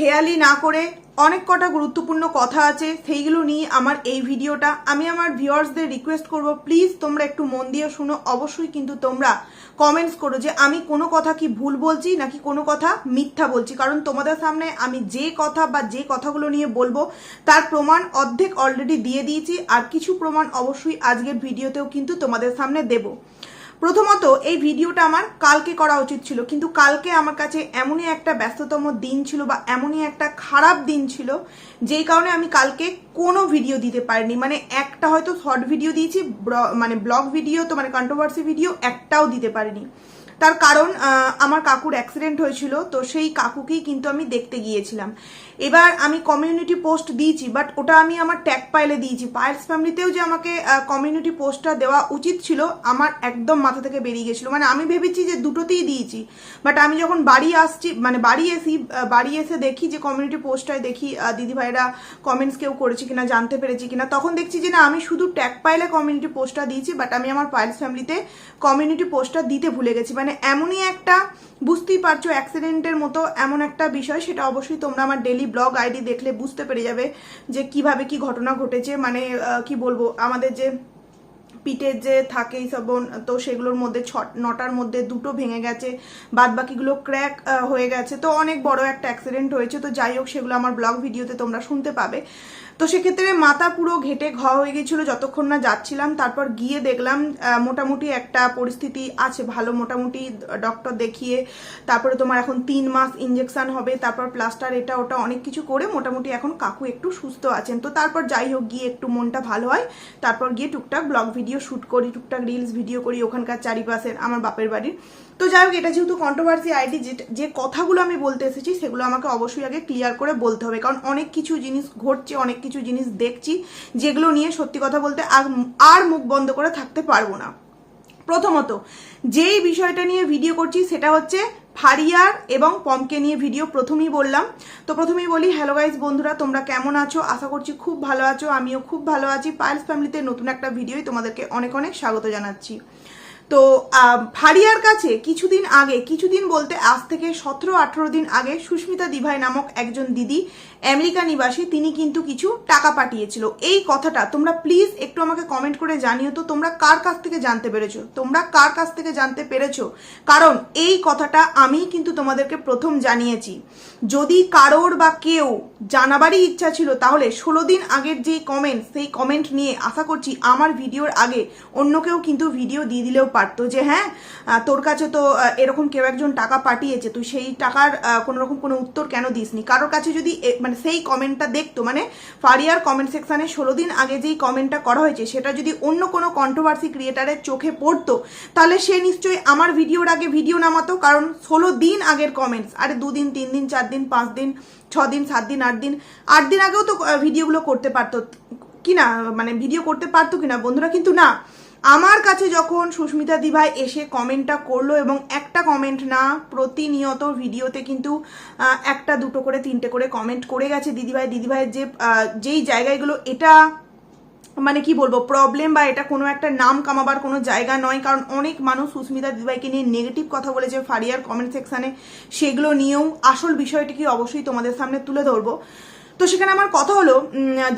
হেয়ালি না করে অনেক কটা গুরুত্বপূর্ণ কথা আছে, সেইগুলো নিয়ে আমার এই ভিডিওটা। আমি আমার ভিউয়ার্সদের রিকোয়েস্ট করব প্লিজ তোমরা একটু মন দিয়ে শুনো। অবশ্যই কিন্তু তোমরা কমেন্টস করো যে আমি কোনো কথা কি ভুল বলছি নাকি কোনো কথা মিথ্যা বলছি। কারণ তোমাদের সামনে আমি যে কথা বা যে কথাগুলো নিয়ে বলব, তার প্রমাণ অর্ধেক অলরেডি দিয়ে দিয়েছি। আর কিছু প্রমাণ অবশ্যই আজকের ভিডিওতেও কিন্তু তোমাদের সামনে দেবো। প্রথমত, এই ভিডিওটা আমার কালকে করা উচিত ছিল। কিন্তু কালকে আমার কাছে এমনই একটা ব্যস্ততম দিন ছিল বা এমনই একটা খারাপ দিন ছিল, যেই কারণে আমি কালকে কোনো ভিডিও দিতে পারিনি। মানে একটা হয়তো শর্ট ভিডিও দিয়েছি মানে ব্লগ ভিডিও তো মানে কন্ট্রোভার্সি ভিডিও একটাও দিতে পারিনি। তার কারণ আমার কাকুর অ্যাক্সিডেন্ট হয়েছিল, তো সেই কাকুকেই কিন্তু আমি দেখতে গিয়েছিলাম। এবার আমি কমিউনিটি পোস্ট দিয়েছি বাট ওটা আমি আমার ট্যাগ পাইলে দিয়েছি। পায়েলস ফ্যামিলিতেও যে আমাকে কমিউনিটি পোস্টটা দেওয়া উচিত ছিল, আমার একদম মাথা থেকে বেরিয়ে গেছিল। মানে আমি ভেবেছি যে দুটোতেই দিয়েছি বাট আমি যখন বাড়ি আসছি মানে বাড়ি এসি বাড়ি এসে দেখি যে কমিউনিটি পোস্টটায় দেখি দিদিভাইরা কমেন্টস কেউ করেছে কিনা, জানতে পেরেছি কিনা, তখন দেখছি যে না, আমি শুধু ট্যাগ পাইলে কমিউনিটি পোস্টটা দিয়েছি বাট আমি আমার পায়েলস ফ্যামিলিতে কমিউনিটি পোস্টটা দিতে ভুলে গেছি। মানে এমনই একটা, বুঝতেই পারছ অ্যাক্সিডেন্টের মতো এমন একটা বিষয়, সেটা অবশ্যই তোমরা আমার ডেলি ব্লগ আইডি দেখলে বুঝতে পেরে যাবে যে কীভাবে কি ঘটনা ঘটেছে। মানে কি বলব, আমাদের যে পিঠের যে থাকে এইসব তো সেগুলোর মধ্যে ছ, নটার মধ্যে দুটো ভেঙে গেছে বাদ বাকিগুলো ক্র্যাক হয়ে গেছে। তো অনেক বড় একটা অ্যাক্সিডেন্ট হয়েছে। তো যাই হোক, সেগুলো আমার ব্লগ ভিডিওতে তোমরা শুনতে পাবে। তো সেক্ষেত্রে মাথা পুরো ঘেটে ঘ হয়ে গেছিল, যতক্ষণ না যাচ্ছিলাম। তারপর গিয়ে দেখলাম মোটামুটি একটা পরিস্থিতি আছে, ভালো মোটামুটি ডক্টর দেখিয়ে, তারপরে তোমার এখন তিন মাস ইঞ্জেকশন হবে, তারপর প্লাস্টার এটা ওটা অনেক কিছু করে মোটামুটি এখন কাকু একটু সুস্থ আছেন। তো তারপর যাই হোক, গিয়ে একটু মনটা ভালো হয়। তারপর গিয়ে টুকটাক ব্লগ ভিডিও শ্যুট করি, টুকটাক রিলস ভিডিও করি, ওখানকার চারিপাশের, আমার বাপের বাড়ির। তো যাই হোক, এটা যেহেতু কন্ট্রোভার্সি আইডি যে কথাগুলো আমি বলতে এসেছি, সেগুলো আমাকে অবশ্যই আগে ক্লিয়ার করে বলতে হবে। কারণ অনেক কিছু জিনিস ঘটছে, অনেক কিছু জিনিস দেখছি, যেগুলো নিয়ে সত্যি কথা বলতে আর- মুখ বন্ধ করে থাকতে পারব না। প্রথমত, যেই বিষয়টা নিয়ে ভিডিও করছি, সেটা হচ্ছে ফারিয়ার এবং পমকে নিয়ে ভিডিও প্রথমেই বললাম। তো প্রথমেই বলি হ্যালো গাইজ বন্ধুরা, তোমরা কেমন আছো? আশা করছি খুব ভালো আছো। আমিও খুব ভালো আছি। পায়েলস ফ্যামিলিতে নতুন একটা ভিডিওই তোমাদেরকে অনেক অনেক স্বাগত জানাচ্ছি। তো ভারিয়ার কাছে কিছুদিন আগে, কিছুদিন বলতে আজ থেকে সতেরো আঠেরো দিন আগে সুস্মিতা দিভাই নামক একজন দিদি আমেরিকা নিবাসী তিনি কিন্তু কিছু টাকা পাঠিয়েছিল। এই কথাটা তোমরা প্লিজ একটু আমাকে কমেন্ট করে জানিও তো তোমরা কার কাছ থেকে জানতে পেরেছ? তোমরা কার কাছ থেকে জানতে পেরেছ? কারণ এই কথাটা আমি কিন্তু তোমাদেরকে প্রথম জানিয়েছি। যদি কারোর বা কেউ জানাবারই ইচ্ছা ছিল তাহলে ষোলো দিন আগের যে কমেন্ট সেই কমেন্ট নিয়ে আশা করছি আমার ভিডিওর আগে অন্য কেউ কিন্তু ভিডিও দিয়ে দিলেও পারতো যে হ্যাঁ তোর কাছে তো এরকম কেউ একজন টাকা পাঠিয়েছে তুই সেই টাকার আহ, কোনো উত্তর কেন দিসনি? কারোর কাছে যদি এ- মানে সেই কমেন্টটা দেখতো। মানে ফারিয়ার কমেন্ট সেকশানে ষোলো দিন আগে যেই কমেন্টটা করা হয়েছে, সেটা যদি অন্য কোনো কন্ট্রোভার্সি ক্রিয়েটারের চোখে পড়তো, তাহলে সে নিশ্চয়ই আমার ভিডিওর আগে ভিডিও নামাতো, কারণ ষোলো দিন আগের কমেন্টস আরে দুদিন তিন দিন চার দিন পাঁচ দিন ছ দিন সাত দিন আট দিন আট দিন আগেও তো ভিডিওগুলো করতে পারতো। কি না মানে ভিডিও করতে পারতো কিনা বন্ধুরা, কিন্তু না। আমার কাছে যখন সুস্মিতা দিভাই এসে কমেন্টটা করল এবং একটা কমেন্ট না, প্রতিনিয়ত ভিডিওতে কিন্তু একটা, দুটো করে, তিনটে করে কমেন্ট করে গেছে দিদিভাই। দিদিভাইয়ের যে যেই জায়গাগুলো এটা মানে কি বলব প্রবলেম বা এটা কোনো একটা নাম কামাবার কোনো জায়গা নয়। কারণ অনেক মানুষ সুস্মিতা দিদিভাইকে নিয়ে নেগেটিভ কথা বলেছে ফারিয়ার কমেন্ট সেকশানে সেগুলো নিয়েও আসল বিষয়টিকে অবশ্যই তোমাদের সামনে তুলে ধরবো। তো সেখানে আমার কথা হলো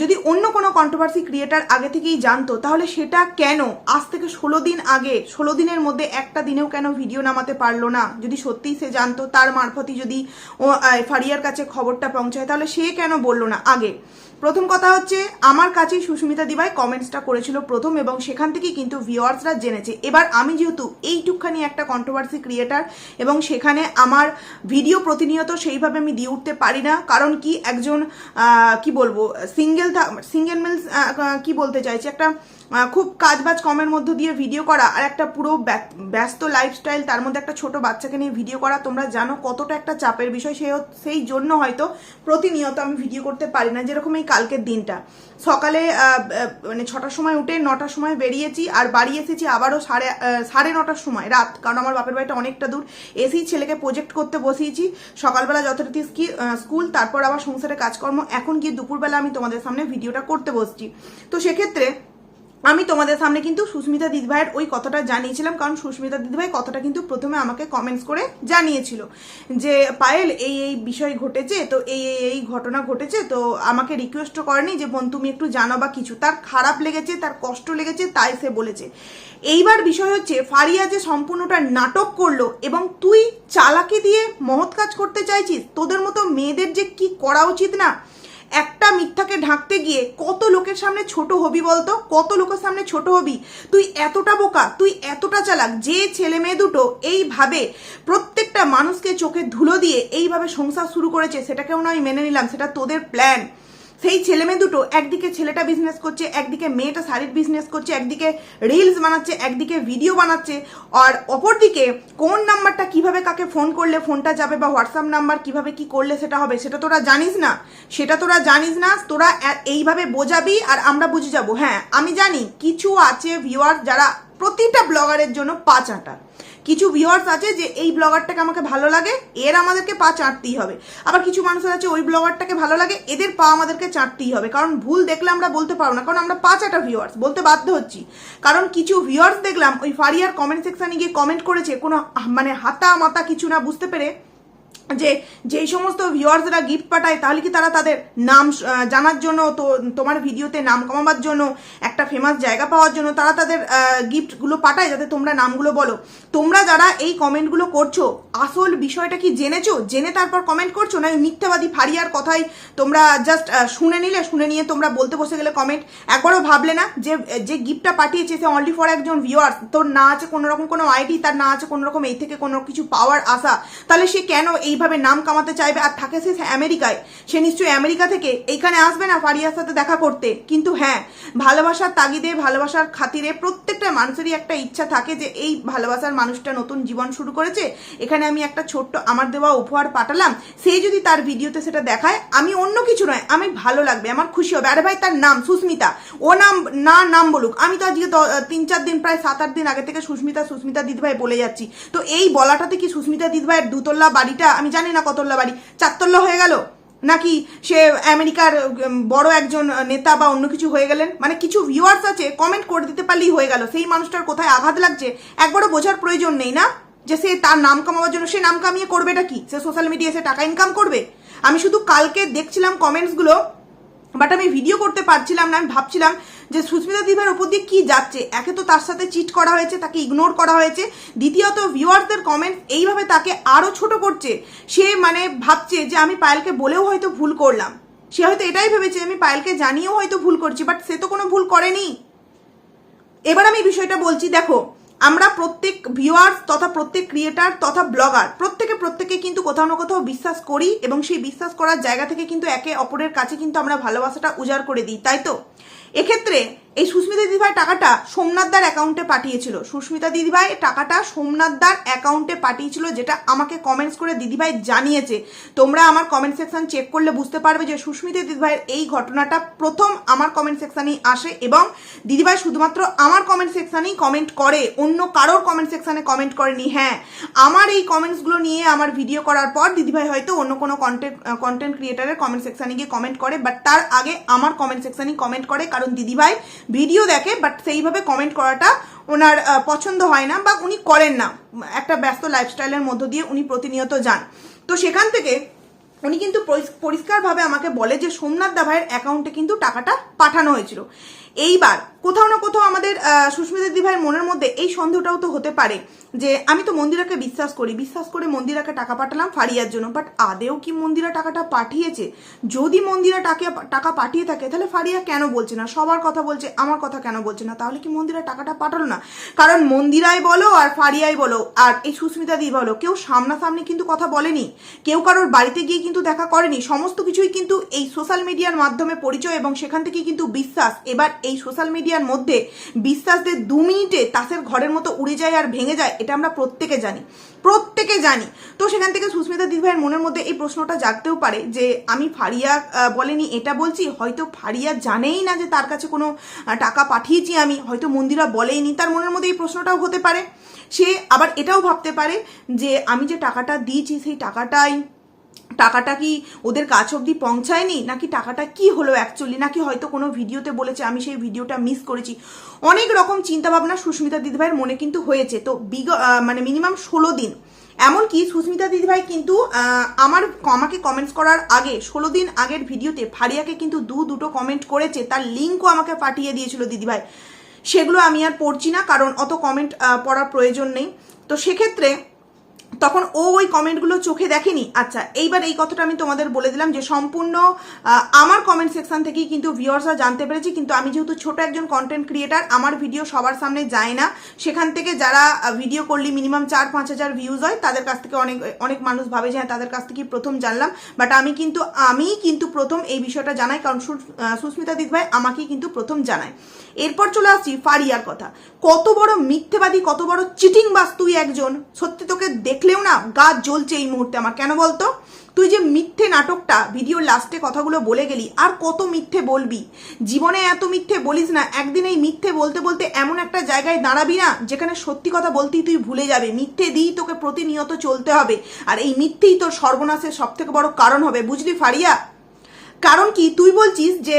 যদি অন্য কোনো কন্ট্রোভার্সি ক্রিয়েটার আগে থেকেই জানতো, তাহলে সেটা কেন? আজ থেকে ষোলো দিন আগে, ষোলো দিনের মধ্যে একটা দিনেও কেন ভিডিও নামাতে পারল না? যদি সত্যিই সে জানতো, তার মারফতই যদি ও ফারিয়ার কাছে খবরটা পৌঁছায়, তাহলে সে কেন বলল না? আগে। প্রথম কথা হচ্ছে, আমার কাছেই সুস্মিতা দিবাই কমেন্টসটা করেছিল প্রথম এবং সেখান থেকেই কিন্তু ভিওয়ার্সরা জেনেছে। এবার আমি যেহেতু এইটুকখানি একটা কন্ট্রোভার্সি ক্রিয়েটার এবং সেখানে আমার ভিডিও প্রতিনিয়ত সেইভাবে আমি দিয়ে উঠতে পারি না, কারণ কি একজন কি বলব সিঙ্গেল সিঙ্গেল মিলস কি বলতে চাইছি, একটা খুব কাজবাজ কমের মধ্য দিয়ে ভিডিও করা আর একটা পুরো ব্যা- ব্যস্ত লাইফস্টাইল তার মধ্যে একটা ছোট বাচ্চাকে নিয়ে ভিডিও করা। তোমরা জানো কতটা একটা চাপের বিষয়, সে সেই জন্য হয়তো প্রতিনিয়ত আমি ভিডিও করতে পারি না, যেরকম এই কালকের দিনটা। সকালে মানে ছটার সময় উঠে নটার সময় বেরিয়েছি আর বাড়ি এসেছি আবারও সাড়ে সাড়ে নটার সময়, রাত, কারণ আমার বাপের বাড়িটা অনেকটা দূর। এসেই ছেলেকে প্রজেক্ট করতে বসিয়েছি, সকালবেলা যথারীতি স্কি- স্কুল তারপর আবার সংসারের কাজকর্ম। এখন গিয়ে দুপুরবেলা আমি তোমাদের সামনে ভিডিওটা করতে বসছি। তো সেক্ষেত্রে আমি তোমাদের সামনে কিন্তু সুস্মিতা দিদিভাইয়ের ওই কথাটা জানিয়েছিলাম, কারণ সুস্মিতা দিদিভাই কথাটা কিন্তু প্রথমে আমাকে কমেন্টস করে জানিয়েছিল যে, পায়েল, এই এই বিষয় ঘটেছে, তো এই এই এই ঘটনা ঘটেছে, তো আমাকে রিকোয়েস্ট করেনি যে, বোন, তুমি একটু জানো বা কিছু। তার খারাপ লেগেছে, তার কষ্ট লেগেছে, তাই সে বলেছে। এইবার বিষয় হচ্ছে, ফারিয়া যে সম্পূর্ণটা নাটক করল এবং তুই চালাকি দিয়ে মহৎ কাজ করতে চাইছিস, তোদের মতো মেয়েদের যে কি করা উচিত না একটা মিথ্যাকে ঢাকতে গিয়ে কত লোকের সামনে ছোট হবি বলতো? কত লোকের সামনে ছোট হবি? তুই এতটা বোকা, তুই এতটা চালাক, যে ছেলে মেয়ে দুটো এইভাবে প্রত্যেকটা মানুষকে চোখে ধুলো দিয়ে এইভাবে সংসার শুরু করেছে, সেটাকেও না আমি মেনে নিলাম, সেটা তোদের প্ল্যান সেই ছেলে মেয়ে দুটো একদিকে ছেলেটা বিজনেস করছে, একদিকে মেয়েটা শাড়ির বিজনেস করছে, একদিকে রিলস বানাচ্ছে, একদিকে ভিডিও বানাচ্ছে। আর অপরদিকে কোন নাম্বারটা কীভাবে কাকে ফোন করলে ফোনটা যাবে বা হোয়াটসঅ্যাপ নাম্বার কীভাবে কি করলে সেটা হবে, সেটা তোরা জানিস না। সেটা তোরা জানিস না, তোরা এইভাবে বোঝাবি আর আমরা বুঝে যাব। হ্যাঁ আমি জানি কিছু আছে ভিউয়ার যারা প্রতিটা ব্লগারের জন্য পাঁচ আটা। কিছু ভিউয়ার্স আছে যে এই ব্লগারটাকে আমাকে ভালো লাগে, এর আমাদেরকে পা চাটতেই হবে। আবার কিছু মানুষের আছে, ওই ব্লগারটাকে ভালো লাগে, এদের পা আমাদেরকে চাটতেই হবে। কারণ ভুল দেখলে আমরা বলতে পারব না, কারণ আমরা পা চাটা ভিউয়ার্স বলতে বাধ্য হচ্ছি। কারণ কিছু ভিউয়ার্স দেখলাম, ওই ফারিয়ার কমেন্ট সেকশানে গিয়ে কমেন্ট করেছে, কোনো মানে হাতা মাতা কিছু না, বুঝতে পেরে যে যেই সমস্ত ভিউয়ার্সরা গিফট পাঠায়, তাহলে কি তারা তাদের নাম জানার জন্য, তো, তোমার ভিডিওতে নাম কমাবার জন্য, একটা ফেমাস জায়গা পাওয়ার জন্য তারা তাদের গিফটগুলো পাঠায়, যাতে তোমরা নামগুলো বলো। তোমরা যারা এই কমেন্টগুলো করছ, আসল বিষয়টা কি জেনেছো? জেনে তারপর কমেন্ট করছ? না এই মিথ্যাবাদী ফারিয়ার কথাই তোমরা জাস্ট শুনে নিলে, শুনে নিয়ে তোমরা বলতে বসে গেলে কমেন্ট একবারও ভাবলে না যে যে গিফটটা পাঠিয়েছে সে অনলি ফর একজন ভিউয়ার্স তোর না আছে কোনো রকম কোনো আইডি তার না আছে কোনোরকম এই থেকে কোনো কিছু পাওয়ার আশা। তাহলে সে কেন এইভাবে নাম কামাতে চাইবে আর থাকে সে আমেরিকায়। সে নিশ্চয়ই আমেরিকা থেকে। এইখানে আসবে না ফারিয়ার সাথে দেখা করতে। কিন্তু হ্যাঁ ভালোবাসার তাগিদে, ভালোবাসার খাতিরে প্রত্যেকটা মানুষেরই একটা ইচ্ছা থাকে যে এই ভালোবাসার মানুষটা নতুন জীবন শুরু করেছে। এখানে আমি একটা ছোট্ট আমার দেওয়া উপহার পাঠালাম। সেই যদি তার ভিডিওতে সেটা দেখায়, আমি অন্য কিছু নয়, আমি ভালো লাগবে, আমার খুশি হবে। আরে ভাই, তার নাম সুস্মিতা। ও নাম, না নাম বলুক। আমি তো আজকে তিন চার দিন, প্রায় সাত আট দিন আগে থেকে সুস্মিতা সুস্মিতা দিদিভাই বলে যাচ্ছি। তো এই বলাটাতে কি সুস্মিতা দিদিভাইয়ের দুতলা বাড়িটা আমি জানি না কতল্লা বাড়ি। চারতল্লা হয়ে গেল? নাকি সে আমেরিকার বড় একজন নেতা বা অন্য কিছু হয়ে গেলেন? মানে কিছু ভিউয়ার্স আছে কমেন্ট করে দিতে পারলেই হয়ে গেল। সেই মানুষটার কোথায় আঘাত লাগছে, একবারও বোঝার প্রয়োজন নেই না? যে সে তার নাম কামাবার জন্য, সে নাম কামিয়ে করবে করবেটা কি? সে সোশ্যাল মিডিয়ায় সে টাকা ইনকাম করবে? আমি শুধু কালকে দেখছিলাম কমেন্টসগুলো বাট আমি ভিডিও করতে পারছিলাম না, আমি ভাবছিলাম যে সুস্মিতা দিভার উপর দিয়ে কি যাচ্ছে? একে তো তার সাথে চিট করা হয়েছে, তাকে ইগনোর করা হয়েছে। দ্বিতীয়ত ভিউয়ার্সদের কমেন্ট এইভাবে তাকে আরও ছোট করছে। সে মানে ভাবছে যে আমি পায়েলকে বলেও হয়তো ভুল করলাম। সে হয়তো এটাই ভেবেছে, আমি পায়েলকে জানিয়েও হয়তো ভুল করছি বাট সে তো কোনো ভুল করেনি। এবার আমি বিষয়টা বলছি, দেখো, আমরা প্রত্যেক ভিউয়ার্স তথা প্রত্যেক ক্রিয়েটার তথা ব্লগার প্রত্যেকে প্রত্যেকে কিন্তু কোথাও না কোথাও বিশ্বাস করি এবং সেই বিশ্বাস করার জায়গা থেকে কিন্তু একে অপরের কাছে কিন্তু আমরা ভালোবাসাটা উজাড় করে দিই, তাই তো? এক্ষেত্রে এই সুস্মিতা দিদিভাই টাকাটা সোমনাথদার অ্যাকাউন্টে পাঠিয়েছিল। সুস্মিতা দিদিভাই টাকাটা সোমনাথদার অ্যাকাউন্টে পাঠিয়েছিল যেটা আমাকে কমেন্টস করে দিদিভাই জানিয়েছে। তোমরা আমার কমেন্ট সেকশন চেক করলে বুঝতে পারবে যে সুস্মিতা দিদিভাইয়ের এই ঘটনাটা প্রথম আমার কমেন্ট সেকশনেই আসে এবং দিদিভাই শুধুমাত্র আমার কমেন্ট সেকশানেই কমেন্ট করে, অন্য কারোর কমেন্ট সেকশানে কমেন্ট করেনি। হ্যাঁ আমার এই কমেন্টসগুলো নিয়ে আমার ভিডিও করার পর দিদিভাই হয়তো অন্য কোনো কন্টেন্ট কন্টেন্ট ক্রিয়েটারের কমেন্ট সেকশানে গিয়ে কমেন্ট করে বাট তার আগে আমার কমেন্ট সেকশানেই কমেন্ট করে, কারণ দিদিভাই ভিডিও দেখে বাট সেইভাবে কমেন্ট করাটা ওনার পছন্দ হয় না বা উনি করেন না। একটা ব্যস্ত লাইফস্টাইলের মধ্য দিয়ে উনি প্রতিনিয়ত যান। তো সেখান থেকে উনি কিন্তু পরিষ্কারভাবে আমাকে বলে যে সোমনাথ দা ভাইয়ের অ্যাকাউন্টে কিন্তু টাকাটা পাঠানো হয়েছিল। এইবার কোথাও না কোথাও আমাদের সুস্মিতা দিভাইয়ের মনের মধ্যে এই সন্দেহটাও তো হতে পারে যে আমি তো মন্দিরাকে বিশ্বাস করি, বিশ্বাস করে মন্দিরাকে টাকা পাঠালাম ফারিয়ার জন্য বাট আদেও কি মন্দিরা টাকাটা পাঠিয়েছে? যদি মন্দিরা টাকা টাকা পাঠিয়ে থাকে, তাহলে ফারিয়া কেন বলছে না? সবার কথা বলছে, আমার কথা কেন বলছে না? তাহলে কি মন্দিরা টাকাটা পাঠালো না? কারণ মন্দিরাই বলো আর ফারিয়াই বলো, আর এই সুস্মিতা দি বলো, কেউ সামনাসামনি কিন্তু কথা বলেনি। কেউ কারোর বাড়িতে গিয়ে কিন্তু দেখা করেনি। সমস্ত কিছুই কিন্তু এই সোশ্যাল মিডিয়ার মাধ্যমে পরিচয় এবং সেখান থেকে কিন্তু বিশ্বাস। এবার এই সোশ্যাল মিডিয়ার মধ্যে বিশ্বাসদের দু মিনিটে তাসের ঘরের মতো উড়ে যায় আর ভেঙে যায়, এটা আমরা প্রত্যেকে জানি। প্রত্যেকে জানি। তো সেখান থেকে সুস্মিতা দিদিভাইয়ের মনের মধ্যে এই প্রশ্নটা জাগতেও পারে যে, আমি ফারিয়া বলেনি, এটা বলছি? হয়তো ফারিয়া জানেই না যে তার কাছে কোনো টাকা পাঠিয়েছি আমি। হয়তো মন্দিরা বলেইনি, তার মনের মধ্যে এই প্রশ্নটাও হতে পারে। সে আবার এটাও ভাবতে পারে যে, আমি যে টাকাটা দিয়েছি, সেই টাকাটাই টাকাটা কি ওদের কাছ অবধি পৌঁছায়নি? নাকি টাকাটা কি হলো অ্যাকচুয়ালি নাকি হয়তো কোনো ভিডিওতে বলেছে, আমি সেই ভিডিওটা মিস করেছি অনেক রকম চিন্তাভাবনা সুস্মিতা দিদিভাইয়ের মনে কিন্তু হয়েছে। তো বিগ মানে মিনিমাম ষোলো দিন। এমনকি সুস্মিতা দিদিভাই কিন্তু আমার আমাকে কমেন্টস করার আগে, ষোলো দিন আগের ভিডিওতে ফারিয়াকে কিন্তু দু দুটো কমেন্ট করেছে। তার লিঙ্কও আমাকে পাঠিয়ে দিয়েছিল দিদিভাই। সেগুলো আমি আর পড়ছি না, কারণ অত কমেন্ট পড়ার প্রয়োজন নেই। তো সেক্ষেত্রে তখন ও ওই কমেন্টগুলো চোখে দেখেনি। আচ্ছা এইবার এই কথাটা আমি তোমাদের বলে দিলাম যে সম্পূর্ণ আমার কমেন্ট সেকশন থেকেই কিন্তু ভিউয়ার্সরা জানতে পেরেছি। কিন্তু আমি যেহেতু ছোট একজন কন্টেন্ট ক্রিয়েটার আমার ভিডিও সবার সামনে যায় না। সেখান থেকে যারা ভিডিও করলে মিনিমাম চার পাঁচ হাজার ভিউজ হয়, তাদের কাছ থেকে অনেক অনেক মানুষ ভাবে যে হ্যাঁ তাদের কাছ থেকে প্রথম জানলাম। বাট আমি কিন্তু আমি কিন্তু প্রথম এই বিষয়টা জানাই, কারণ সুস্মিতা দিদিভাই আমাকেই কিন্তু প্রথম জানায়। এরপর চলে আসছি ফারিয়ার কথা। কত বড় মিথ্যেবাদী, কত বড় চিটিং বাস তুই একজন? সত্যি তোকে দেখলেও না গা জ্বলছে এই মুহূর্তে আমার। কেন বলতো? তুই যে মিথ্যে নাটকটা, ভিডিওর লাস্টে কথাগুলো বলে গেলি, আর কত মিথ্যে বলবি? জীবনে এত মিথ্যে বলিস না, একদিন এই মিথ্যে বলতে বলতে এমন একটা জায়গায় দাঁড়াবি না, যেখানে সত্যি কথা বলতেই তুই ভুলে যাবে। মিথ্যে দিয়েই তোকে প্রতিনিয়ত চলতে হবে, আর এই মিথ্যেই তোর সর্বনাশের সব থেকে বড় কারণ হবে, বুঝলি ফারিয়া? কারণ কি? তুই বলছিস যে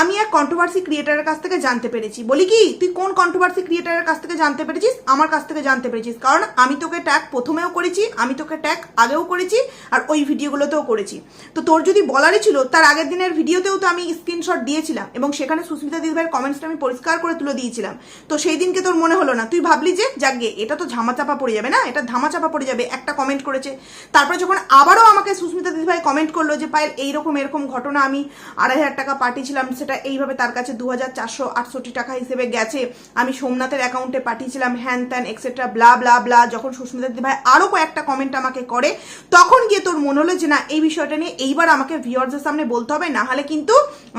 আমি এক কন্ট্রোভার্সি ক্রিয়েটারের কাছ থেকে জানতে পেরেছি। বলি কি? তুই কোন কন্ট্রোভার্সি ক্রিয়েটারের কাছ থেকে জানতে পেরেছিস? আমার কাছ থেকে জানতে পেরেছিস। কারণ আমি তোকে ট্যাগ প্রথমেও করেছি, আমি তোকে ট্যাগ আগেও করেছি, আর ওই ভিডিওগুলোতেও করেছি। তো তোর যদি বলারই ছিল, তার আগের দিনের ভিডিওতেও তো আমি স্ক্রিনশট দিয়েছিলাম এবং সেখানে সুস্মিতা দিদিভাইয়ের কমেন্টসটা আমি পরিষ্কার করে তুলে দিয়েছিলাম। তো সেই দিনকে তোর মনে হলো না। তুই ভাবলি যে, যাকগে, এটা তো ঝামাচাপা পড়ে যাবে না? এটা ধামাচাপা পড়ে যাবে, একটা কমেন্ট করেছে। তারপরে যখন আবারও আমাকে সুস্মিতা দিদিভাই কমেন্ট করল যে, পায়েল, এইরকম, এরকম ঘটনা আমি আড়াই হাজার টাকা পাঠিয়েছিলাম, সেটা এইভাবে তার কাছে দু হাজার চারশো আটষট্টি টাকা হিসেবে গেছে। আমি সোমনাথের অ্যাকাউন্টে পাঠিয়েছিলাম, হ্যান ত্যান এক্সেট্রা ব্লা ব্লা ব্লা যখন সুস্মিতা দিদিভাই আরও কয়েকটা কমেন্ট আমাকে করে, তখন গিয়ে তোর মনে হলো যে না, এই বিষয়টা নিয়ে এইবার আমাকে ভিউয়ার্সের সামনে বলতে হবে, না হলে কিন্তু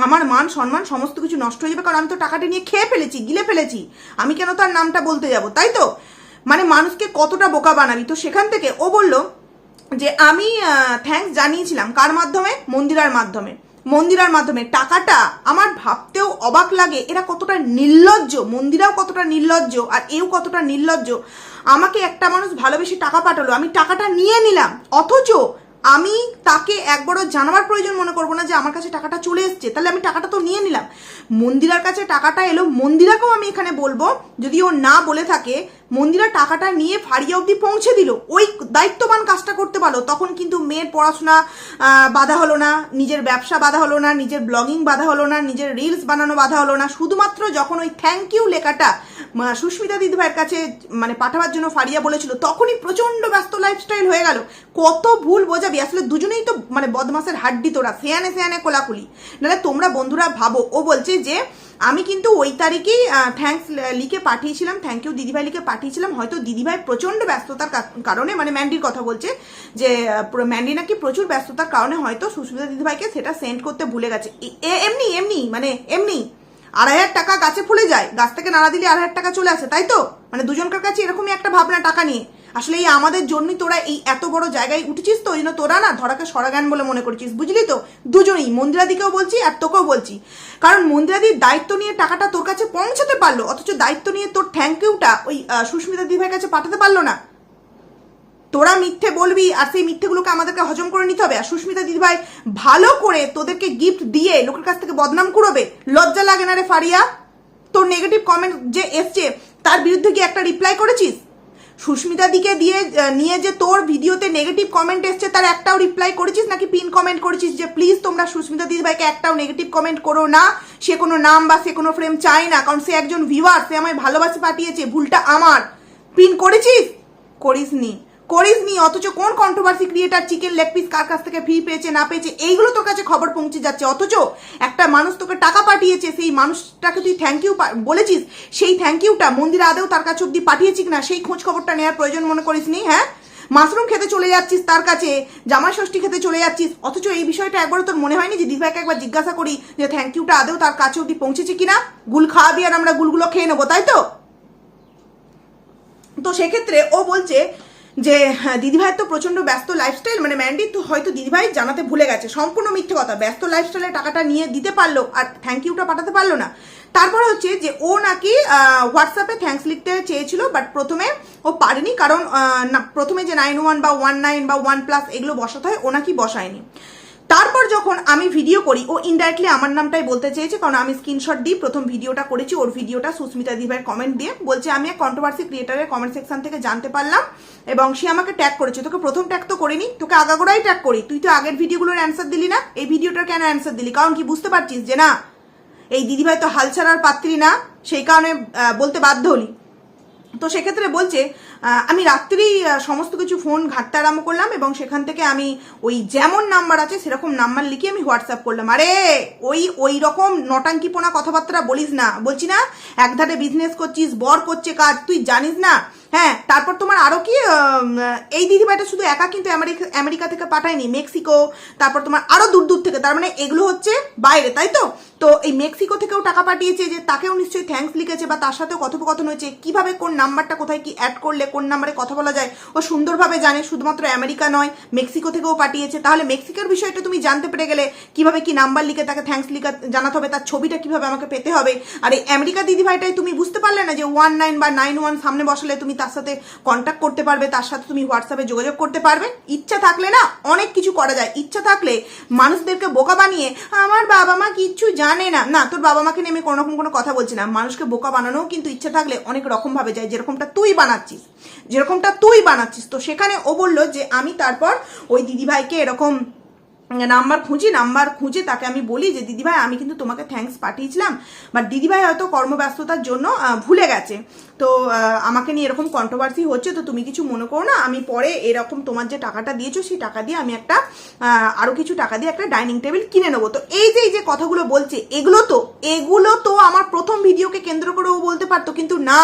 আমার মান, সম্মান সমস্ত কিছু নষ্ট হয়ে যাবে, কারণ আমি তো টাকাটা নিয়ে খেয়ে ফেলেছি, গিলে ফেলেছি। আমি কেন তার নামটা বলতে যাব, তাই তো? মানে মানুষকে কতটা বোকা বানাবি? তো সেখান থেকে ও বলল যে আমি থ্যাঙ্কস জানিয়েছিলাম কার মাধ্যমে? মন্দিরার মাধ্যমে। মন্দিরার মাধ্যমে। টাকাটা আমার ভাবতেও অবাক লাগে, এরা কতটা নির্লজ্জ, মন্দিরাও কতটা নির্লজ্জ আর এও কতটা নির্লজ্জ। আমাকে একটা মানুষ ভালোবেসে টাকা পাঠালো, আমি টাকাটা নিয়ে নিলাম। অথচ আমি তাকে একবারও জানাবার প্রয়োজন মনে করব না যে আমার কাছে টাকাটা চলে এসছে। তাহলে আমি টাকাটা তো নিয়ে নিলাম। মন্দিরার কাছে টাকাটা এলো, মন্দিরাকেও আমি এখানে বলব, যদি ও না বলে থাকে মন্দিরা টাকাটা নিয়ে ফাড়িয়া অবধি পৌঁছে দিল। ওই দায়িত্ববান কাজটা করতে পারল। তখন কিন্তু মেয়ের পড়াশোনা বাধা হলো না, নিজের ব্যবসা বাধা হলো না, নিজের ব্লগিং বাধা হলো না, নিজের রিলস বানানো বাধা হলো না। শুধুমাত্র যখন ওই থ্যাংক ইউ লেখাটা সুস্মিতা দিদিভাইয়ের কাছে মানে পাঠাবার জন্য ফারিয়া বলেছিল, তখনই প্রচণ্ড ব্যস্ত লাইফস্টাইল হয়ে গেল। কত ভুল বোঝাবি। আসলে দুজনেই তো মানে বদমাসের হাড্ডি তোরা। সেয়ানে সেয়ানে কোলাকুলি। নাহলে তোমরা বন্ধুরা ভাবো, ও বলছে যে আমি কিন্তু ওই তারিখেই থ্যাঙ্কস লিখে পাঠিয়েছিলাম থ্যাংক ইউ দিদিভাই লিখে পাঠিয়েছিলাম। হয়তো দিদিভাই প্রচণ্ড ব্যস্ততার কারণে মানে ম্যান্ডির কথা বলছে যে ম্যান্ডি নাকি প্রচুর ব্যস্ততার কারণে হয়তো সুস্মিতা দিদিভাইকে সেটা সেন্ড করতে ভুলে গেছে। এমনি এমনি মানে এমনি। আড়াই হাজার টাকা গাছে ফুলে যায়, গাছ থেকে নাড়া দিলে আড়াই হাজার টাকা চলে আসে, তাই তো? মানে দুজনকার কাছে এরকমই একটা ভাবনা, টাকা নিয়ে। আসলে এই আমাদের জন্যই তোরা এই এত বড় জায়গায় উঠেছিস তো ওই জন্য তোরা না ধরাকে সরাগান বলে মনে করছিস, বুঝলি তো? দুজনেই, মন্দিরাদিকেও বলছি আর তোকেও বলছি। কারণ মন্দিরাদির দায়িত্ব নিয়ে টাকাটা তোর কাছে পৌঁছাতে পারল, অথচ দায়িত্ব নিয়ে তোর থ্যাংক ইউটা ওই সুস্মিতা দিদিভাইয়ের কাছে পাঠাতে পারল না। তোরা মিথ্যে বলবি আর সেই মিথ্যেগুলোকে আমাদেরকে হজম করে নিতে হবে, আর সুস্মিতা দিদিভাই ভালো করে তোদেরকে গিফট দিয়ে লোকের কাছ থেকে বদনাম করবে লজ্জা লাগে না রে ফারিয়া? তোর নেগেটিভ কমেন্ট যে এসছে, তার বিরুদ্ধে কি একটা রিপ্লাই করেছিস? সুস্মিতা দিকে দিয়ে নিয়ে যে তোর ভিডিওতে নেগেটিভ কমেন্ট এসছে, তার একটাও রিপ্লাই করেছিস নাকি পিন কমেন্ট করেছিস? যে প্লিজ তোমরা সুস্মিতা দিদি ভাইকে একটাও নেগেটিভ কমেন্ট করো না। সে কোনো নাম বা সে কোনো ফ্রেম চায় না, কারণ সে একজন ভিউয়ার সে আমায় ভালোবাসে পাঠিয়েছে, ভুলটা আমার। পিন করেছিস? করিসনি। করিসনি অথচ কোন controversy creator chicken leg piece কার কাছ থেকে ফ্রি পেয়েছে, না পেয়েছে, এইগুলো তোর কাছে খবর পৌঁছে যাচ্ছে। অথচ একটা মানুষ তোকে টাকা পাঠিয়েছে, সেই মানুষটাকে তুই থ্যাংক ইউ বলেছিস, সেই থ্যাংক ইউটা মন্দির আদেও তার কাছে অব্দি পাঠিয়েছিস না, সেই খোঁজ খবরটা নেওয়ার প্রয়োজন মনে করিসনি হ্যাঁ? মাশরুম খেতে চলে যাচ্ছিস তার কাছে জামাই ষষ্ঠী খেতে চলে যাচ্ছিস, অথচ এই বিষয়টা একবারও তোর মনে হয়নি যে দিদিভাইকে একবার জিজ্ঞাসা করি যে থ্যাংক ইউটা আদেও তার কাছে অব্দি পৌঁছেছে কিনা? গুল খাওয়াবি আর আমরা গুলগুলো খেয়ে নেব, তাই তো? তো সেক্ষেত্রে ও বলছে যে হ্যাঁ, দিদিভাইয়ের তো প্রচণ্ড ব্যস্ত লাইফস্টাইল মানে ম্যান্ডি তো হয়তো দিদিভাই জানাতে ভুলে গেছে সম্পূর্ণ মিথ্যে কথা। ব্যস্ত লাইফস্টাইলে টাকাটা নিয়ে দিতে পারল আর থ্যাংক ইউটা পাঠাতে পারল না। তারপরে হচ্ছে যে ও নাকি হোয়াটসঅ্যাপে থ্যাংকস লিখতে চেয়েছিল বাট প্রথমে ও পারেনি কারণ প্রথমে যে নাইন ওয়ান বা ওয়ান নাইন বা ওয়ান প্লাস এগুলো বসাতে হয় ও নাকি বসায়নি। তারপর যখন আমি ভিডিও করি, ও ইনডাইরেক্টলি আমার নামটাই বলতে চেয়েছে, কারণ আমি স্ক্রিনশট দিই, প্রথম ভিডিওটা করেছি, ওর ভিডিওটা সুস্মিতা দিভাইয়ের কমেন্ট দিয়ে। বলছে, আমি এক কন্ট্রোভার্সি ক্রিয়েটারের কমেন্ট সেকশন থেকে জানতে পারলাম এবং সে আমাকে ট্যাগ করেছে। তোকে প্রথম ট্যাগ তো করিনি, তোকে আগাগোড়াই ট্যাগ করি। তুই তো আগের ভিডিওগুলোর অ্যান্সার দিলি না। এই ভিডিওটার কেন অ্যান্সার দিলি? কারণ কি বুঝতে পারছিস যে না, এই দিদিভাই তো হাল ছাড়ার পাত্রী না, সেই কারণে বলতে বাধ্য হলি। তো সেক্ষেত্রে বলছে আমি রাত্রেই সমস্ত কিছু ফোন ঘাটতে আরম্ভ করলাম এবং সেখান থেকে আমি ওই যেমন নাম্বার আছে সেরকম নাম্বার লিখে আমি হোয়াটসঅ্যাপ করলাম। আরে, ওই ওই রকম নটাঙ্কিপোনা কথাবার্তা বলিস না। বলছি না, একধারে বিজনেস করছিস, বর করছে কাজ, তুই জানিস না? হ্যাঁ তারপর তোমার আরও কি এই দিদিভাইটা শুধু একা কিন্তু আমেরিকা থেকে পাঠায়নি, মেক্সিকো, তারপর তোমার আরও দূর দূর থেকে, তার মানে এগুলো হচ্ছে বাইরে, তাই তো? তো এই মেক্সিকো থেকেও টাকা পাঠিয়েছে যে তাকেও নিশ্চয়ই থ্যাঙ্কস লিখেছে বা তার সাথেও কথোপকথন হয়েছে। কীভাবে কোন নাম্বারটা কোথায় কি অ্যাড করলে, কোন নাম্বারে কথা বলা যায়, ও সুন্দরভাবে জানে, শুধুমাত্র আমেরিকা নয়, মেক্সিকো থেকেও পাঠিয়েছে। তাহলে মেক্সিকোর বিষয়টা তুমি জানতে পেরে গেলে কীভাবে কি নাম্বার লিখে তাকে থ্যাঙ্কস লিখে জানাতে হবে, তার ছবিটা কীভাবে আমাকে পেতে হবে। আর এই আমেরিকা দিদিভাইটাই তুমি বুঝতে পারলে না যে ওয়ান নাইন বা নাইন ওয়ান সামনে বসালে তুমি তার সাথে কন্ট্যাক্ট করতে পারবে, তার সাথে তুমি হোয়াটসঅ্যাপে যোগাযোগ করতে পারবে। ইচ্ছা থাকলে না, অনেক কিছু করা যায়। ইচ্ছা থাকলে মানুষদেরকে বোকা বানিয়ে, আমার বাবা মা কিচ্ছু জানে না না। না, তোর বাবা মাকে নিয়ে আমি কোনো রকম কোনো কথা বলছি না। মানুষকে বোকা বানানোও কিন্তু ইচ্ছা থাকলে অনেক রকমভাবে যায়। যেরকমটা তুই বানাচ্ছিস, যেরকমটা তুই বানাচ্ছিস। তো সেখানে ও বলল যে, আমি তারপর ওই দিদিভাইকে এরকম নাম্বার খুঁজি, নাম্বার খুঁজে তাকে আমি বলি যে, দিদিভাই, আমি কিন্তু তোমাকে থ্যাঙ্কস পাঠিয়েছিলাম বাট দিদিভাই হয়তো কর্মব্যস্ততার জন্য ভুলে গেছে। তো আমাকে নিয়ে এরকম কন্ট্রোভার্সি হচ্ছে, তো তুমি কিছু মনে করো না, আমি পরে এরকম তোমার যে টাকাটা দিয়েছ, সেই টাকা দিয়ে আমি একটা আরও কিছু টাকা দিয়ে একটা ডাইনিং টেবিল কিনে নেব। তো এই যে এই যে কথাগুলো বলছে, এগুলো তো এগুলো তো আমার প্রথম ভিডিওকে কেন্দ্র করে ও বলতে পারতো, কিন্তু না।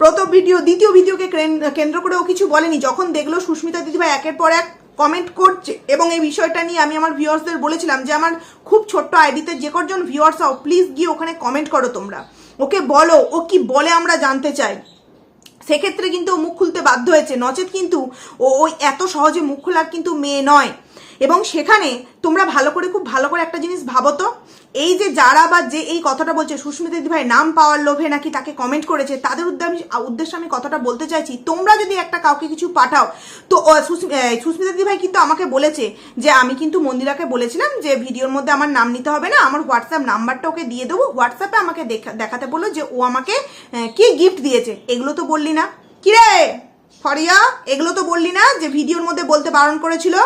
প্রথম ভিডিও, দ্বিতীয় ভিডিওকে কেন- কেন্দ্র করে ও কিছু বলেনি। যখন দেখল সুস্মিতা দিদিভাই একের পর এক কমেন্ট করছে। এবং এই বিষয়টা নিয়ে আমি আমার ভিউয়ার্সদের বলেছিলাম যে আমার খুব ছোট্ট আইডিতে যে কজন ভিউয়ার্স হও প্লিজ গিয়ে ওখানে কমেন্ট করো তোমরা। ওকে বলো, ও কি বলে আমরা জানতে চাই? সেক্ষেত্রে কিন্তু ও মুখ খুলতে বাধ্য হয়েছে। নচেত কিন্তু ও ওই এত সহজে মুখ খোলার কিন্তু মেয়ে নয়। এবং সেখানে তোমরা ভালো করে খুব ভালো করে একটা জিনিস ভাবো তো। এই যে যারা বা যে এই কথাটা বলছে, সুস্মিতা দিদি ভাই নাম পাওয়ার লোভে নাকি তাকে কমেন্ট করেছে, তাদের উদ্দেশ্যে আমি কথাটা বলতে চাইছি, তোমরা যদি একটা কাউকে কিছু পাঠাও, তো সুস্মিতা দিদি ভাই কিন্তু আমাকে বলেছে যে, আমি কিন্তু মন্দিরাকে বলেছিলাম যে, ভিডিওর মধ্যে আমার নাম নিতে হবে না, আমার হোয়াটসঅ্যাপ নাম্বারটা ওকে দিয়ে দেবো, হোয়াটসঅ্যাপে আমাকে দেখা- দেখাতে বলল যে, ও আমাকে কি গিফট দিয়েছে, এগুলো তো বললি না। কিরে, ফরিয়া, এগুলো তো বললি না যে, ভিডিওর মধ্যে বলতে বারণ করেছিল?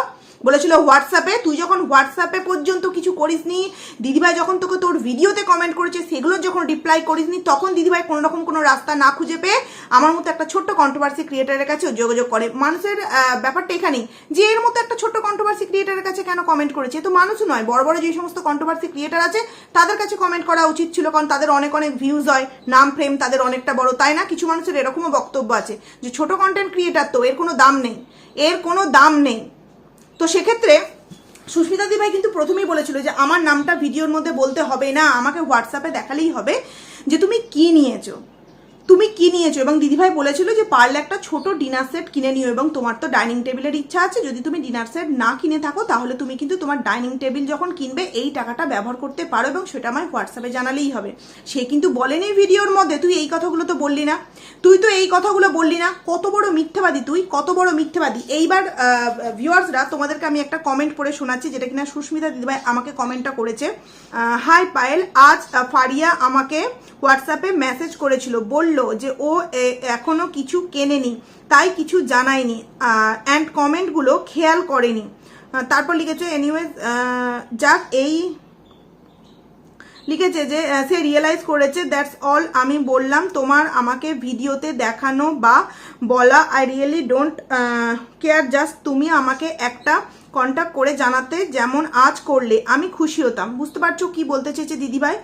বলেছিল হোয়াটসঅ্যাপে, তুই যখন হোয়াটসঅ্যাপে পর্যন্ত কিছু করিসনি, দিদিভাই যখন তোকে তোর ভিডিওতে কমেন্ট করেছে, সেগুলো যখন রিপ্লাই করিসনি, তখন দিদিভাই কোনো রকম কোনো রাস্তা না খুঁজে পেয়ে আমার মতো একটা ছোট্ট কন্ট্রোভার্সি ক্রিয়েটারের কাছে যোগাযোগ করে। মানুষের ব্যাপারটা এখানেই। যে এর মতো একটা ছোট্ট কন্ট্রোভার্সি ক্রিয়েটারের কাছে কেন কমেন্ট করেছে? তো মানুষ নয়, বড় বড় যে সমস্ত কন্ট্রোভার্সি ক্রিয়েটার আছে, তাদের কাছে কমেন্ট করা উচিত ছিল, কারণ তাদের অনেক অনেক ভিউজ হয়, নাম ফ্রেম তাদের অনেকটা বড়, তাই না? কিছু মানুষের এরকমও বক্তব্য আছে যে ছোট কন্টেন্ট ক্রিয়েটার তো, এর কোনো দাম নেই। এর কোনো দাম নেই। তো সেক্ষেত্রে সুস্মিতা ভাই কিন্তু প্রথমেই বলেছিল যে আমার নামটা ভিডিওর মধ্যে বলতে হবে না, আমাকে হোয়াটসঅ্যাপে দেখালেই হবে যে তুমি কি নিয়েছো। তুমি কি নিয়েছো? এবং দিদিভাই বলেছিল যে পারলে একটা ছোট ডিনার সেট কিনে নিও এবং তোমার তো ডাইনিং টেবিলের ইচ্ছা আছে। যদি তুমি ডিনার সেট না কিনে থাকো, তাহলে তুমি কিন্তু তোমার ডাইনিং টেবিল যখন কিনবে, এই টাকাটা ব্যবহার করতে পারো এবং সেটা আমায় হোয়াটসঅ্যাপে জানালেই হবে। সে কিন্তু বলেনি ভিডিওর মধ্যে, তুই এই কথাগুলো তো বললি না। তুই তো এই কথাগুলো বললি না। কত বড় মিথ্যাবাদী তুই, কত বড় মিথ্যাবাদী। এইবার ভিউয়ার্সরা, তোমাদেরকে আমি একটা কমেন্ট পড়ে শোনাচ্ছি, যেটা কিনা সুস্মিতা দিদিভাই আমাকে কমেন্টটা করেছে। হাই পায়েল, আজ ফারিয়া আমাকে হোয়াটসঅ্যাপে মেসেজ করেছিল। বলল যে ও এ- এখনও কিছু কেনেনি, তাই কিছু জানায়নি অ্যান্ড কমেন্টগুলো খেয়াল করেনি। তারপর লিখেছে এনিওয়েজ যাক, এই লিখেছে যে সে রিয়েলাইজ করেছে দ্যাটস অল আমি বললাম, তোমার আমাকে ভিডিওতে দেখানো বা বলা I really don't care just তুমি আমাকে একটা কন্ট্যাক্ট করে জানাতে যেমন আজ করলে। আমি খুশি হতাম। বুঝতে পারছ কি বলতে চেয়েছে দিদিভাই?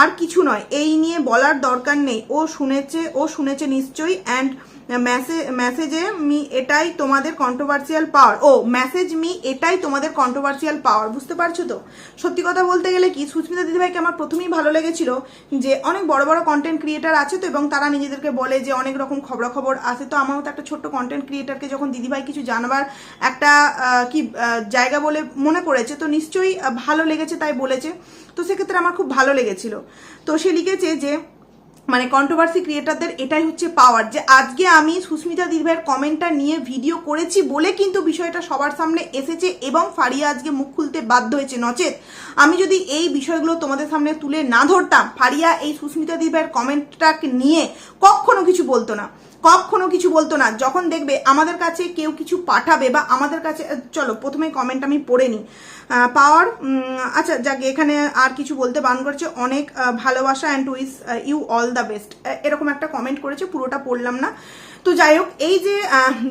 আর কিছু নয়, এই নিয়ে বলার দরকার নেই। ও শুনেছে ও শুনেছে নিশ্চয়ই অ্যান্ড মেসেজ মি এটাই তোমাদের কন্ট্রোভার্সিয়াল পাওয়ার ও মেসেজ মি এটাই তোমাদের কন্ট্রোভার্সিয়াল পাওয়ার বুঝতে পারছ তো? সত্যি কথা বলতে গেলে কি, সুস্মিতা দিদিভাইকে আমার প্রথমেই ভালো লেগেছিল যে অনেক বড় বড় কন্টেন্ট ক্রিয়েটার আছে তো, এবং তারা নিজেদেরকে বলে যে অনেক রকম খবরাখবর আছে। তো আমার মতো একটা ছোট্ট কন্টেন্ট ক্রিয়েটারকে যখন দিদিভাই কিছু জানাবার একটা কি জায়গা বলে মনে করেছে, তো নিশ্চয়ই ভালো লেগেছে তাই বলেছে। তো সেক্ষেত্রে আমার খুব ভালো লেগেছিল। তো সে লিখেছে যে মানে কন্ট্রোভার্সি ক্রিয়েটারদের এটাই হচ্ছে পাওয়ার যে আজকে আমি সুস্মিতা দিদিভাইয়ের কমেন্টটা নিয়ে ভিডিও করেছি বলে কিন্তু বিষয়টা সবার সামনে এসেছে এবং ফারিয়া আজকে মুখ খুলতে বাধ্য হয়েছে। নচেত আমি যদি এই বিষয়গুলো তোমাদের সামনে তুলে না ধরতাম, ফারিয়া এই সুস্মিতা দিদিভাইয়ের কমেন্টটাকে নিয়ে কখনো কিছু বলতো না। কখনো কিছু বলতো না। যখন দেখবে আমাদের কাছে কেউ কিছু পাঠাবে বা আমাদের কাছে চলো প্রথমে কমেন্ট আমি পড়ে নিই। পাওয়ার আচ্ছা যাক, এখানে আর কিছু বলতে বান করছে। অনেক ভালোবাসা and wish you all the best এরকম একটা কমেন্ট করেছে, পুরোটা পড়লাম না। তো যাই হোক, এই যে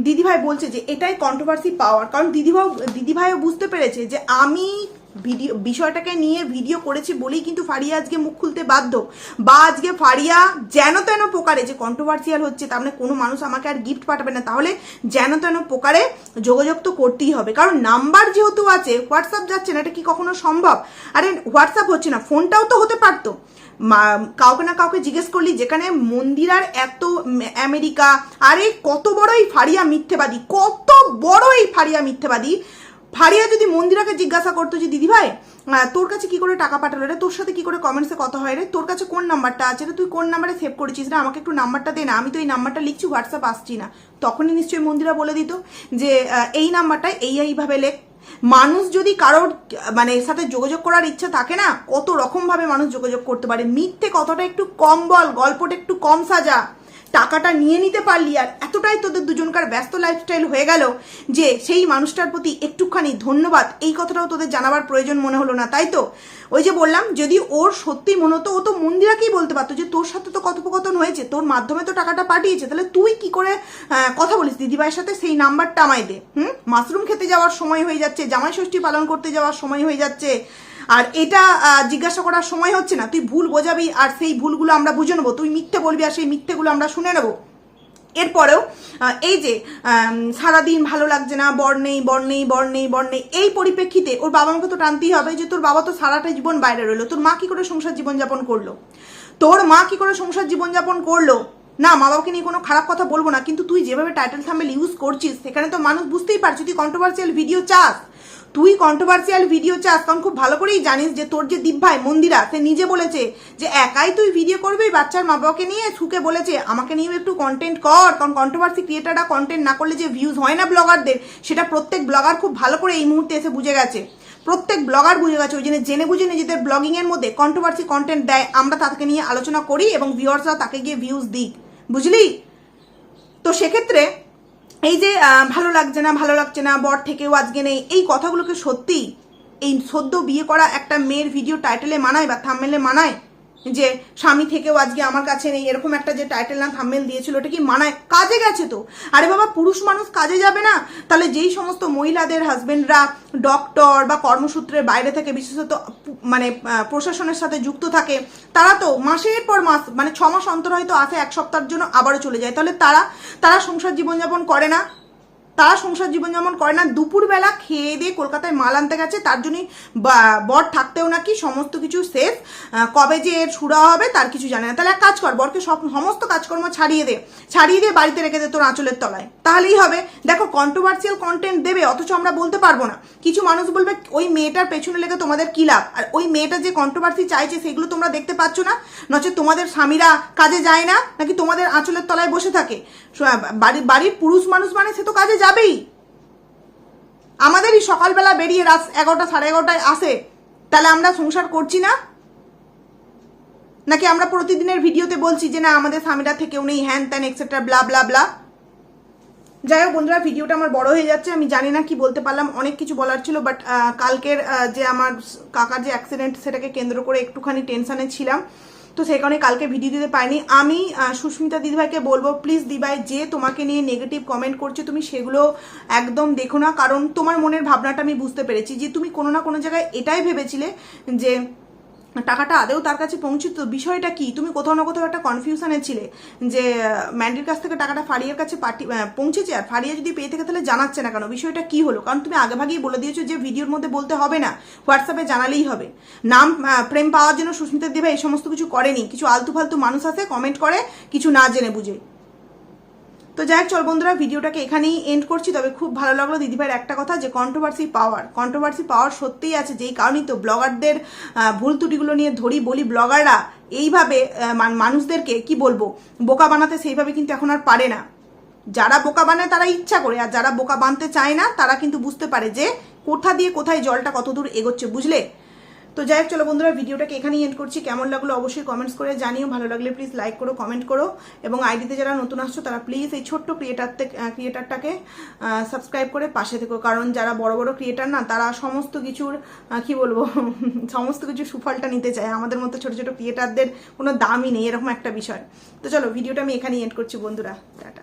দিদিভাই বলছে যে, এটাই কন্ট্রোভার্সি পাওয়ার কারণ দিদিভাই দিদিভাইও বুঝতে পেরেছে যে, আমি ভিডিও, বিষয়টাকে নিয়ে ভিডিও করেছি বলেই কিন্তু ফারিয়া আজকে মুখ খুলতে বাধ্য। বা আজকে ফারিয়া যেন তেন প্রকারে, যে কন্ট্রোভার্সিয়াল হচ্ছে, তার মানে কোনো মানুষ আমাকে আর গিফট পাঠাবে না, তাহলে যেন তেন প্রকারে যোগাযোগ তো করতেই হবে। কারণ নাম্বার যেহেতু আছে হোয়াটসঅ্যাপ যাচ্ছে না, এটা কি কখনো সম্ভব? আরে হোয়াটসঅ্যাপ হচ্ছে না ফোনটাও তো হতে পারতো। কাউকে না কাউকে জিজ্ঞেস করলি যেখানে মন্দিরার এত আমেরিকা আরে, কত বড় এই ফারিয়া মিথ্যেবাদী, কত বড় এই ফারিয়া মিথ্যেবাদী ফারিয়া যদি মন্দিরাকে জিজ্ঞাসা করতো যে, দিদি ভাই তোর কাছে কি করে টাকা পাঠালো রে? তোর সাথে কি করে কমেন্টসে কথা হয় রে? তোর কাছে কোন নাম্বারটা আছে রে? তুই কোন নাম্বারে সেভ করেছিস রে? আমাকে একটু নাম্বারটা দে না। আমি তো এই নাম্বারটা লিখছি হোয়াটসঅ্যাপ আসছি না। তখনই নিশ্চয়ই মন্দিরা বলে দিত যে এই নাম্বারটা এই এইভাবে লেখ। মানুষ যদি কারোর মানে এর সাথে যোগাযোগ করার ইচ্ছা থাকে না, কত রকম ভাবে মানুষ যোগাযোগ করতে পারে। মিথ্যে কতটা একটু কম বল, গল্পটা একটু কম সাজা। টাকাটা নিয়ে নিতে পারলি আর এতটাই তোদের দুজনকার ব্যস্ত লাইফস্টাইল হয়ে গেল যে সেই মানুষটার প্রতি একটুখানি ধন্যবাদ। এই কথাটাও তোদের জানাবার প্রয়োজন মনে হলো না, তাই তো? ওই যে বললাম, যদি ওর সত্যি মনে হতো, ও তো মন্দিরাকেই বলতে পারতো যে তোর সাথে তো কথোপকথন হয়েছে, তোর মাধ্যমে তো টাকাটা পাঠিয়েছে, তাহলে তুই কি করে কথা বলিস? দিদিভাইয়ের সাথে সেই নাম্বারটা আমায় দে, হুম? মাশরুম খেতে যাওয়ার সময় হয়ে যাচ্ছে জামাই ষষ্ঠী পালন করতে যাওয়ার সময় হয়ে যাচ্ছে আর এটা জিজ্ঞাসা করার সময় হচ্ছে না। তুই ভুল বোঝাবি আর সেই ভুলগুলো আমরা বুঝে নেব। তুই মিথ্যে বলবি আর সেই মিথ্যেগুলো আমরা শুনে নেব। এরপরেও এই যে সারাদিন ভালো লাগছে না, বর নেই বর নেই বর নেই বর নেই, এই পরিপ্রেক্ষিতে ওর বাবা মাকে তো টানতেই হবে যে তোর বাবা তো সারাটা জীবন বাইরে রইল। তোর মা কি করে সংসার জীবনযাপন করল? তোর মা কি করে সংসার জীবনযাপন করল? না মা বাবাকে নিয়ে কোনো খারাপ কথা বলব না, কিন্তু তুই যেভাবে টাইটেল থাম্বেল ইউজ করছিস, সেখানে তো মানুষ বুঝতেই পারছি, তুই কন্ট্রোভার্সিয়াল ভিডিও চাস। তুই কন্ট্রোভার্সিয়াল ভিডিও চাস, তখন খুব ভালো করেই জানিস যে তোর যে দিব্যাই মন্দিরা, সে নিজে বলেছে যে একাই তুই ভিডিও করবি, বাচ্চার মা বাবাকে নিয়ে সুকে বলেছে, আমাকে নিয়েও একটু কন্টেন্ট কর, কারণ কন্ট্রোভার্সি ক্রিয়েটাররা কন্টেন্ট না করলে যে ভিউজ হয় না ব্লগারদের সেটা প্রত্যেক ব্লগার খুব ভালো করে এই মুহূর্তে এসে বুঝে গেছে। প্রত্যেক ব্লগার বুঝে গেছে, ওই জন্য জেনে বুঝে নিজেদের ব্লগিংয়ের মধ্যে কন্ট্রোভার্সি কন্টেন্ট দেয়, আমরা তাকে নিয়ে আলোচনা করি এবং ভিউয়ার্সরা তাকে গিয়ে ভিউজ দিই বুঝলি? তো সেক্ষেত্রে এই যে ভালো লাগছে না, ভালো লাগছে না, বর থেকেও আজকে নেই, এই কথাগুলোকে সত্যি এই সদ্য বিয়ে করা একটা মেয়ের ভিডিও টাইটেলে মানায় বা থামেলে মানায়? যে স্বামী থেকেও আজকে আমার কাছে নেই, এরকম একটা যে টাইটেল না থাম্মেল দিয়েছিল, ওটা কি মানায়? কাজে গেছে তো। আরে বাবা, পুরুষ মানুষ কাজে যাবে না? তাহলে যেই সমস্ত মহিলাদের হাজবেন্ডরা ডক্টর বা কর্মসূত্রের বাইরে থেকে, বিশেষত মানে প্রশাসনের সাথে যুক্ত থাকে, তারা তো মাসের পর মাস মানে ছ মাস অন্তর হয়তো আসে, এক সপ্তাহের জন্য আবারও চলে যায়। তাহলে তারা তারা সংসার জীবনযাপন করে না? তারা সংসার জীবনযাপন করে না। দুপুরবেলা খেয়ে দিয়ে কলকাতায় মাল আনতে গেছে, তার জন্যই বর থাকতেও নাকি সমস্ত কিছু সেফ কবে যে সুরা হবে তার কিছু জানে না। তাহলে এক কাজ কর, বরকে সব, সমস্ত কাজকর্ম ছাড়িয়ে দে। ছাড়িয়ে দিয়ে বাড়িতে রেখে দে তোর আঁচলের তলায়। তাহলেই হবে। দেখো কন্ট্রোভার্সিয়াল কন্টেন্ট দেবে, অথচ আমরা বলতে পারব না। কিছু মানুষ বলবে, ওই মেয়েটার পেছনে লেগে তোমাদের কি লাভ? আর ওই মেয়েটা যে কন্ট্রোভার্সি চাইছে, সেগুলো তোমরা দেখতে পাচ্ছ না? নচে তোমাদের স্বামীরা কাজে যায় না? নাকি তোমাদের আঁচলের তলায় বসে থাকে? বাড়ির বাড়ির পুরুষ মানুষ মানে সে তো কাজে যাবেই। আমাদেরই সকালবেলা বেরিয়ে রাত এগারোটা, সাড়ে এগারোটায় আসে। তাহলে আমরা সংসার করছি না? নাকি আমরা প্রতিদিনের ভিডিওতে বলছি যে না, আমাদের স্বামীরা থেকেও নেই হ্যান ত্যান এক্সেট্রা ব্লা ব্লা ব্লা যাই হোক বন্ধুরা, ভিডিওটা আমার বড় হয়ে যাচ্ছে। আমি জানি না কি বলতে পারলাম, অনেক কিছু বলার ছিল বাট কালকের যে আমার কাকার যে অ্যাক্সিডেন্ট সেটাকে কেন্দ্র করে একটুখানি টেনশানে ছিলাম। তো সেই কারণে কালকে ভিডিও দিতে পারিনি। আমি সুস্মিতা দিদিভাইকে বলব প্লিজ দিভাই, যে তোমাকে নিয়ে নেগেটিভ কমেন্ট করছে, তুমি সেগুলো একদম দেখো না। কারণ তোমার মনের ভাবনাটা আমি বুঝতে পেরেছি যে তুমি কোনো না কোনো জায়গায় এটাই ভেবেছিলে যে টাকাটা আদেও তার কাছে পৌঁছিত। বিষয়টা কি? তুমি কোথাও না কোথাও একটা কনফিউশনে ছিলে যে ম্যান্ডির কাছ থেকে টাকাটা ফারিয়ার কাছে পাঠি পৌঁছেছে আর ফারিয়া যদি পেয়ে থাকে তাহলে জানাচ্ছে না কেন? বিষয়টা কি হলো? কারণ তুমি আগেভাগেই বলে দিয়েছ যে, ভিডিওর মধ্যে বলতে হবে না। হোয়াটসঅ্যাপে জানালেই হবে। নাম প্রেম পাওয়ার জন্য সুস্মিতা দেবা এই সমস্ত কিছু করেনি। কিছু আলতু ফালতু মানুষ আছে কমেন্ট করে, কিছু না জেনে বুঝে। তো যাই হোক, চল বন্ধুরা, ভিডিওটাকে এখানেই এন্ড করছি। তবে খুব ভালো লাগল দিদিভাইয়ের একটা কথা যে কন্ট্রোভার্সি পাওয়ার কন্ট্রোভার্সি পাওয়ার সত্যিই আছে। যেই কারণেই তো ব্লগারদের ভুল ত্রুটিগুলো নিয়ে ধরি, বলি ব্লগাররা এইভাবে মানুষদেরকে কি বলব, বোকা বানাতে সেইভাবে কিন্তু এখন আর পারে না। যারা বোকা বানায় তারা ইচ্ছা করে, আর যারা বোকা বানতে চায় না, তারা কিন্তু বুঝতে পারে যে কোথা দিয়ে কোথায় জলটা কত দূর এগোচ্ছে, বুঝলে? তো যাই হোক, চলো বন্ধুরা, ভিডিওটাকে এখানেই এন্ড করছি। কেমন লাগল অবশ্যই কমেন্টস করে জানিও। ভালো লাগলে প্লিজ লাইক করো কমেন্ট করো। এবং আইডিতে যারা নতুন আসছো, তারা প্লিজ এই ছোট্ট ক্রিয়েটার ক্রিয়েটারটাকে সাবস্ক্রাইব করে পাশে থেকো। কারণ যারা বড় বড় ক্রিয়েটার না, তারা সমস্ত কিছুর কি বলব, সমস্ত কিছু সুফলটা নিতে চায়। আমাদের মতো ছোট ছোট ক্রিয়েটারদের কোনো দামই নেই, এরকম একটা বিষয়। তো চলো, ভিডিওটা আমি এখানেই এন্ড করছি বন্ধুরা। টাটা।